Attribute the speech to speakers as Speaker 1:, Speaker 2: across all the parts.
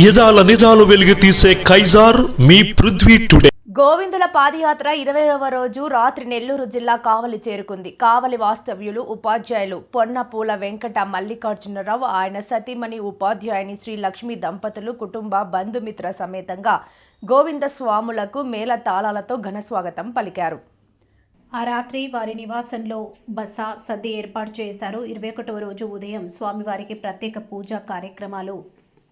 Speaker 1: యదాల నిజాలు వెలికి తీసే కైజార్ మీ పృథ్వీ టుడే.
Speaker 2: గోవిందుల పాదయాత్ర ఇరవైవ రోజు రాత్రి నెల్లూరు జిల్లా కావలి చేరుకుంది. కావలి వాస్తవ్యులు ఉపాధ్యాయులు పొన్నపూల వెంకట మల్లికార్జునరావు ఆయన సతీమణి ఉపాధ్యాయుని శ్రీ లక్ష్మి దంపతులు కుటుంబ బంధుమిత్ర సమేతంగా గోవింద స్వాములకు మేళ తాళాలతో ఘన స్వాగతం పలికారు.
Speaker 3: ఆ రాత్రి వారి నివాసంలో బస సద్ది ఏర్పాటు చేశారు. ఇరవై ఒకటవ రోజు ఉదయం స్వామివారికి ప్రత్యేక పూజా కార్యక్రమాలు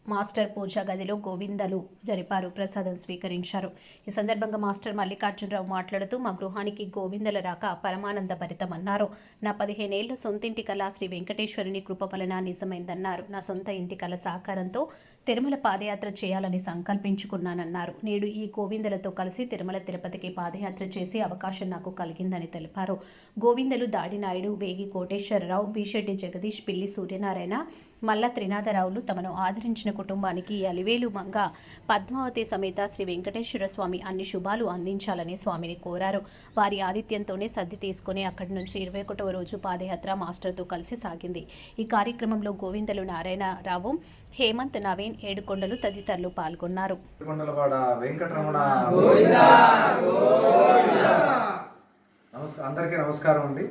Speaker 3: మాస్టర్ పూజా గదిలో గోవిందలు జరిపారు. ప్రసాదం స్వీకరించారు. ఈ సందర్భంగా మాస్టర్ మల్లికార్జునరావు మాట్లాడుతూ మా గృహానికి గోవిందల రాక పరమానంద భరితమన్నారు. నా పదిహేనేళ్ళ సొంతింటి కళ శ్రీ వెంకటేశ్వరుని కృప వలన నిజమైందన్నారు. నా సొంత ఇంటి కళ సహకారంతో తిరుమల పాదయాత్ర చేయాలని సంకల్పించుకున్నానన్నారు. నేడు ఈ గోవిందలతో కలిసి తిరుమల తిరుపతికి పాదయాత్ర చేసే అవకాశం నాకు కలిగిందని తెలిపారు. గోవిందలు దాడినాయుడు వేగి కోటేశ్వరరావు బీషెడ్డి జగదీష్ పిల్లి సూర్యనారాయణ మల్ల త్రినాథరావులు తమను ఆదరించిన కుటుంబానికి అలివేలు మంగ పద్మావతి సమేత శ్రీ వెంకటేశ్వర స్వామి అన్ని శుభాలు అందించాలని స్వామిని కోరారు. వారి ఆదిత్యంతోనే సర్ది తీసుకుని అక్కడి నుంచి ఇరవై ఒకటవ రోజు పాదయాత్ర మాస్టర్తో కలిసి సాగింది. ఈ కార్యక్రమంలో గోవిందలు నారాయణరావు హేమంత్ నవీన్ ఏడుకొండలు తదితరులు పాల్గొన్నారు.
Speaker 4: కొండలవాడ వెంకటరమణ నమస్కారం అందరికీ నమస్కారం అండి.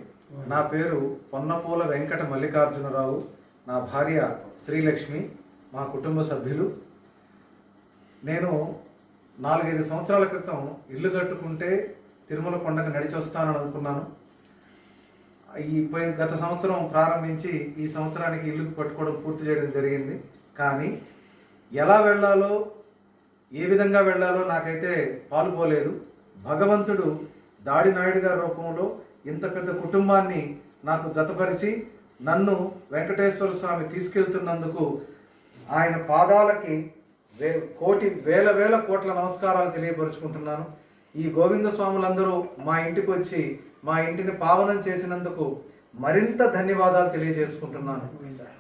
Speaker 4: నా పేరు పొన్నపూల వెంకట మల్లికార్జునరావు. నా భార్య శ్రీలక్ష్మి మా కుటుంబ సభ్యులు. నేను నాలుగైదు సంవత్సరాల క్రితం ఇల్లు కట్టుకుంటే తిరుమల కొండకు నడిచి వస్తానని అనుకున్నాను. ఈ పోయిన గత సంవత్సరం ప్రారంభించి ఈ సంవత్సరానికి ఇల్లు పట్టుకోవడం పూర్తి చేయడం జరిగింది. కానీ ఎలా వెళ్ళాలో ఏ విధంగా వెళ్ళాలో నాకైతే పాల్గొలేదు భగవంతుడు దాడి నాయుడు గారి రూపంలో ఇంత పెద్ద కుటుంబాన్ని నాకు జతపరిచి నన్ను వెంకటేశ్వర స్వామి తీసుకెళ్తున్నందుకు ఆయన పాదాలకి వే కోటి వేల వేల కోట్ల నమస్కారాలు తెలియపరుచుకుంటున్నాను. ఈ గోవింద స్వాములందరూ మా ఇంటికి వచ్చి మా ఇంటిని పావనం చేసినందుకు మరింత ధన్యవాదాలు తెలియజేసుకుంటున్నాను.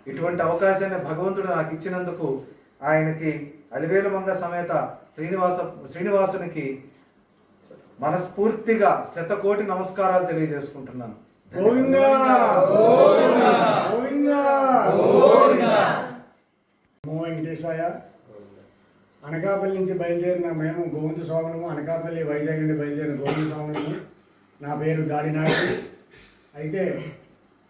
Speaker 4: ఇటువంటి అవకాశాన్ని భగవంతుడు నాకు ఇచ్చినందుకు ఆయనకి అలివేలుమంగ సమేత శ్రీనివాస శ్రీనివాసునికి మనస్ఫూర్తిగా శతకోటి నమస్కారాలు తెలియజేసుకుంటున్నాను.
Speaker 5: గోవింద! గోవింద! నమో వెంకటేశాయ. అనకాపల్లి నుంచి బయలుదేరిన మేము గోవింద స్వాములము అనకాపల్లి వైజాగ్ నుండి బయలుదేరిన గోవింద స్వాములము. నా పేరు దాడి నాయుడు. అయితే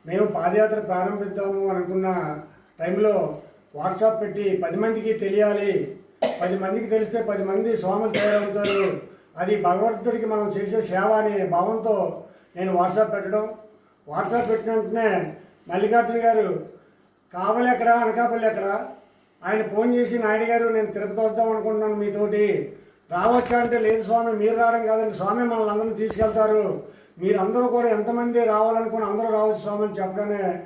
Speaker 5: మేము పాదయాత్ర ప్రారంభిద్దాము అనుకున్న టైంలో వాట్సాప్ పెట్టి పది మందికి తెలియాలి. పది మందికి తెలిస్తే పది మంది స్వాములు తయారవుతారు. అది భగవంతుడికి మనం చేసే సేవ అనే భావంతో నేను వాట్సాప్ పెట్టడం. వాట్సాప్ పెట్టిన వెంటనే మల్లికార్జున గారు కావలి ఎక్కడ? అనకాపల్లి ఎక్కడ? ఆయన ఫోన్ చేసి నాయుడు గారు నేను తిరుపతి వద్దాం అనుకుంటున్నాను మీతోటి. రావచ్చా అంటే లేదు స్వామి మీరు రావడం కాదండి. స్వామి మనల్ని అందరిని తీసుకెళ్తారు. మీరందరూ కూడా ఎంతమంది రావాలనుకుని అందరూ రావచ్చు స్వామి అని చెప్పగానే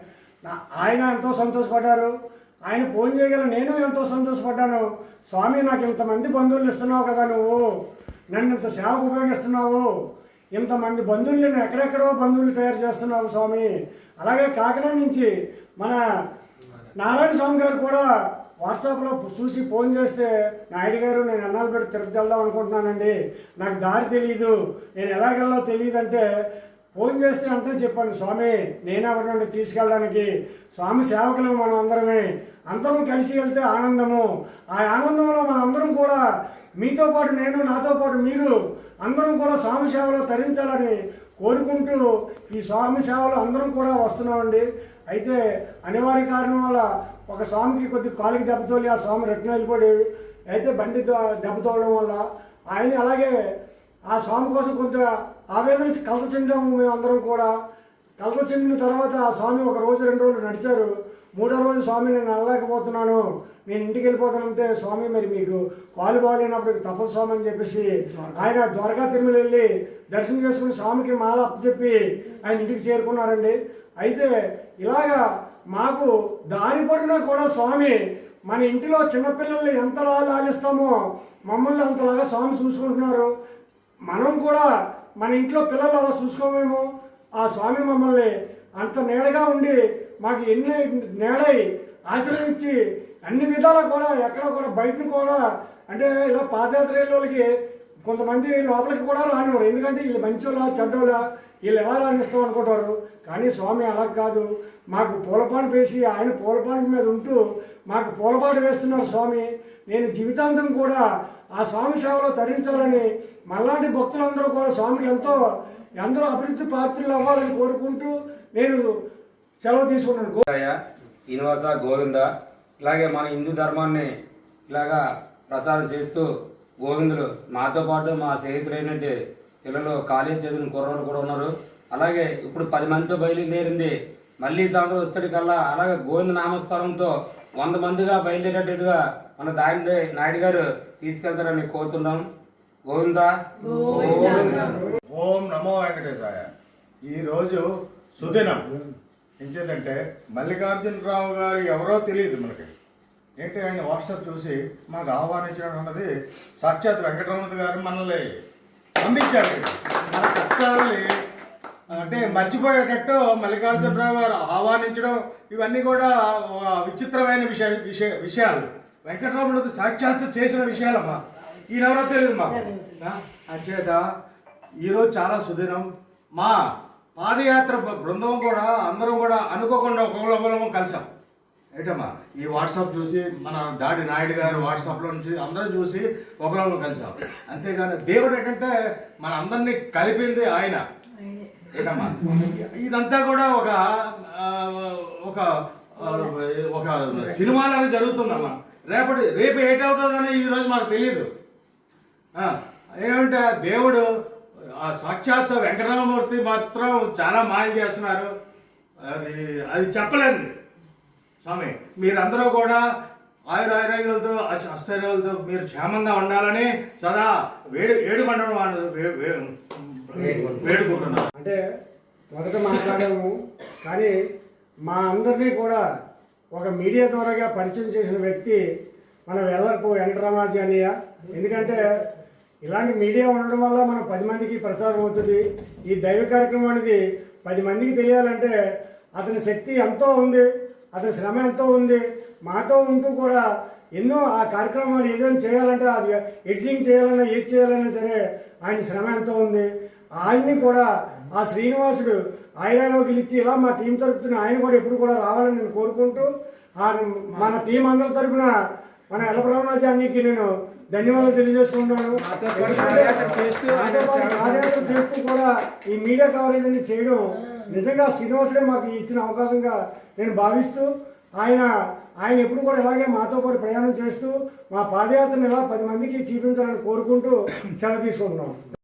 Speaker 5: నా- ఆయన ఎంతో సంతోషపడ్డారు. ఆయన ఫోన్ చేయగల నేను ఎంతో సంతోషపడ్డాను. స్వామి నాకు ఇంతమంది బంధువులు ఇస్తున్నావు కదా నువ్వు. నన్ను ఇంత సేవకు ఉపయోగిస్తున్నావు. ఇంతమంది బంధువులు నేను ఎక్కడెక్కడో బంధువులు తయారు చేస్తున్నావు స్వామి. అలాగే కాకినాడ నుంచి మన నారాయణ స్వామి గారు కూడా వాట్సాప్లో చూసి ఫోన్ చేస్తే నాయుడు గారు నేను ఎన్నాళ్ళు పెట్టి తిరుపతి వెళ్దాం అనుకుంటున్నానండి. నాకు దారి తెలియదు నేను ఎలాగెళ్ళో తెలియదంటే ఫోన్ చేస్తే అంటే చెప్పాను స్వామి నేనెవరినండి తీసుకెళ్ళడానికి? స్వామి సేవకులు మనం అందరమే. అందరం కలిసి వెళ్తే ఆనందము. ఆ ఆనందంలో మనందరం అందరం కూడా మీతో పాటు నేను నాతో పాటు మీరు అందరం కూడా స్వామి సేవలో తరించాలని కోరుకుంటూ ఈ స్వామి సేవలో అందరం కూడా వస్తున్నామండి. అయితే అనివార్య కారణం వల్ల ఒక స్వామికి కొద్ది కాలుకి దెబ్బతోలి ఆ స్వామి రిటర్న్ వెళ్ళిపోయి అయితే బండి దెబ్బతోలడం వల్ల ఆయన అలాగే ఆ స్వామి కోసం కొంత ఆవేదన కలత చెందాము మేమందరం కూడా. కలత చెందిన తర్వాత ఆ స్వామి ఒక రోజు రెండు రోజులు నడిచారు. మూడో రోజు స్వామి నేను వెళ్ళలేకపోతున్నాను నేను ఇంటికి వెళ్ళిపోతానంటే స్వామి మరి మీకు కాలు బాగాలేనప్పుడు తప్పదు స్వామి అని చెప్పేసి ఆయన ద్వారకా తిరుమల వెళ్ళి దర్శనం చేసుకుని స్వామికి మాల అప్పచెప్పి ఆయన ఇంటికి చేరుకున్నారండి. అయితే ఇలాగా మాకు దారి పడినా కూడా స్వామి మన ఇంటిలో చిన్నపిల్లల్ని ఎంతలా లాలిస్తామో మమ్మల్ని అంతలాగా స్వామి చూసుకుంటున్నారు. మనం కూడా మన ఇంట్లో పిల్లలు అలా చూసుకోమేమో? ఆ స్వామి మమ్మల్ని అంత నీడగా ఉండి మాకు ఎన్ని నీడై ఆశ్రయించి అన్ని విధాలా కూడా ఎక్కడ కూడా బయటను కూడా అంటే ఇలా పాదయాత్ర వాళ్ళకి కొంతమంది లోపలికి కూడా రానివ్వరు. ఎందుకంటే వీళ్ళు మంచోళ్ళ చెడ్డోళ్ళ వీళ్ళు ఎలా రాణిస్తాం అనుకుంటారు? కానీ స్వామి అలా కాదు. మాకు పూలపాటు వేసి ఆయన పూలపాటు మీద ఉంటూ మాకు పూలపాటు వేస్తున్నారు స్వామి. నేను జీవితాంతం కూడా ఆ స్వామి సేవలో తరించాలని మళ్ళాంటి భక్తులందరూ కూడా స్వామికి ఎంతో ఎందరో అభివృద్ధి పాత్రలు అవ్వాలని కోరుకుంటూ నేను సెలవు తీసుకున్నాను.
Speaker 6: అయ్య శ్రీనివాస గోవింద ఇలాగే మన హిందూ ధర్మాన్ని ఇలాగా ప్రచారం చేస్తూ గోవిందులు మాతో పాటు మా స్నేహితులైనటువంటి పిల్లలు కాలేజ్ చదివిన కుర్రోళ్ళు కూడా ఉన్నారు. అలాగే ఇప్పుడు పది మందితో బయలుదేరింది. మళ్ళీ సాయంత్రం వస్తాడు కల్లా అలాగే గోవింద నామస్వరంతో వంద మందిగా బయలుదేరేటట్టుగా మన దాని నాయుడు గారు తీసుకెళ్తారని కోరుతున్నాం. గోవింద?
Speaker 7: ఓం నమో వెంకటేశాయ. ఈరోజు సుదినం. ఏంటంటే మల్లికార్జునరావు గారు ఎవరో తెలియదు మనకి. ఏంటి ఆయన వాట్సాప్ చూసి మాకు ఆహ్వానించడం అన్నది సాక్షాత్ వెంకటరమణ గారు మనల్ని పంపించారు మన కష్టాలని అంటే మర్చిపోయేటట్టు మల్లికార్జునరావు గారు ఆహ్వానించడం ఇవన్నీ కూడా ఒక విచిత్రమైన విషయ విషయ విషయాలు. వెంకటరమణ సాక్షాత్తు చేసిన విషయాలమ్మా. ఈయనెవరో తెలియదు ఆ, అంచేత ఈరోజు చాలా సుదినం. మా పాదయాత్ర బృందం కూడా అందరం కూడా అనుకోకుండా ఒకళ్ళొకళ్ళము కలిసాం. ఏంటమ్మా? ఈ వాట్సాప్ చూసి మన దాడి నాయుడు గారు వాట్సాప్లో నుంచి అందరం చూసి ఒకళ్ళొకళ్ళు కలిసాం. అంతేగాని దేవుడు ఏంటంటే మన అందరినీ కలిపింది ఆయన. ఏంటమ్మా? ఇదంతా కూడా ఒక ఒక ఒక సినిమాలాగా జరుగుతుందమ్మా. రేపటి రేపు ఏటవుతుందని ఈరోజు మాకు తెలియదు ఏమంటే దేవుడు ఆ సాక్షాత్ వెంకటరామమూర్తి మాత్రం చాలా మాయం చేస్తున్నారు. అది అది చెప్పలేండి. స్వామి మీరందరూ కూడా ఆయురాయురాయులతో అష్టైరాలతో మీరు క్షేమంగా ఉండాలని సదా వేడు వేడుకుంటాను వేడుకుంటున్నాను
Speaker 5: అంటే మొదట మాట్లాడాము కానీ మా అందరినీ కూడా ఒక మీడియా ద్వారాగా పరిచయం చేసిన వ్యక్తి మన వెల్లర్పు వెంకటరామాజీ అనియ ఎందుకంటే ఇలాంటి మీడియా ఉండడం వల్ల మనం పది మందికి ప్రచారం అవుతుంది. ఈ దైవ కార్యక్రమం అనేది పది మందికి తెలియాలంటే అతని శక్తి ఎంతో ఉంది అతని శ్రమ ఎంతో ఉంది. మాతో ఉంటూ కూడా ఎన్నో ఆ కార్యక్రమాలు ఏదైనా చేయాలంటే అది ఎడిటింగ్ చేయాలన్నా ఏది చేయాలన్నా సరే ఆయన శ్రమ ఎంతో ఉంది. ఆయన్ని కూడా ఆ శ్రీనివాసుడు ఆయనలోకి ఇచ్చి ఇలా మా టీం తరపున ఆయన కూడా ఎప్పుడు కూడా రావాలని నేను కోరుకుంటూ ఆ మన టీం అందరి తరపున మన ఎలబ్రహ్మరాజానికి నేను ధన్యవాదాలు తెలియజేసుకుంటున్నాను. పాదయాత్ర చేస్తూ కూడా ఈ మీడియా కవరేజ్ అనేది చేయడం నిజంగా శ్రీనివాసుడే మాకు ఇచ్చిన అవకాశంగా నేను భావిస్తూ ఆయన ఆయన ఎప్పుడు కూడా ఇలాగే మాతో పాటు ప్రయాణం చేస్తూ మా పాదయాత్రను ఇలా పది మందికి చూపించాలని కోరుకుంటూ సెలవు తీసుకుంటున్నాం.